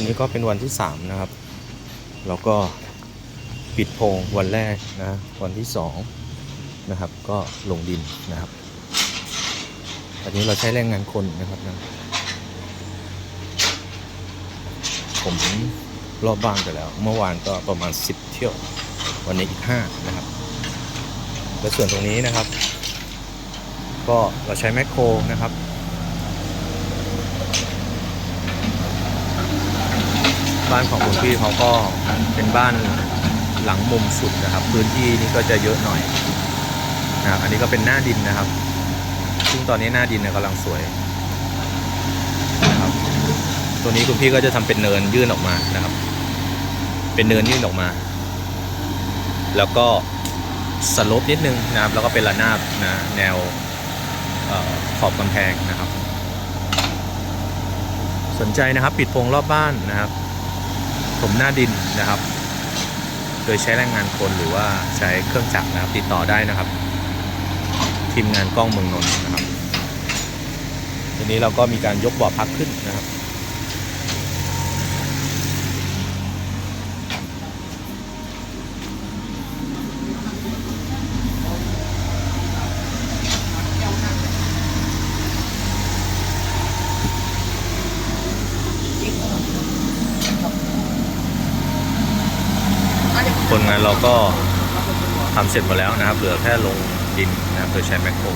วันนี้ก็เป็นวันที่สามนะครับ แล้วก็ปิดโพงวันแรกนะ วันที่สองนะครับ ก็ลงดินนะครับอันนี้เราใช้แรงงานคนนะครับนะผมรอบบ้านไปแล้ว เมื่อวานก็ประมาณ 10 เที่ยว วันนี้อีก 5 นะครับ และส่วนตรงนี้นะครับ ก็เราใช้แมคโครนะครับ บ้านของคุณพี่เขาก็เป็นบ้านหลังมุมสุดนะครับ พื้นที่นี่ก็จะเยอะหน่อยนะครับอันนี้ก็เป็นหน้าดินนะครับ ซึ่งตอนนี้หน้าดินเนี่ยกำลังสวยนะครับตัวนี้คุณพี่ก็จะทำเป็นเนินยื่นออกมานะครับ เป็นเนินยื่นออกมา แล้วก็สลปนิดนึงนะครับ แล้วก็เป็นระนาบนะแนวออขอบกำแพงนะครับ สนใจนะครับ ปิดโพรงรอบบ้านนะครับ ถมหน้าดินนะครับ โดยใช้แรงงานคนหรือว่าใช้เครื่องจักรนะครับติดต่อได้นะครับ ทีมงานกล้องเมืองนนท์นะครับทีนี้เราก็มีการยกบ่อพักขึ้นนะครับ คนงานเราก็ทำเสร็จหมดแล้วนะครับ เหลือแค่ลงดินนะครับโดยใช้แมคโคร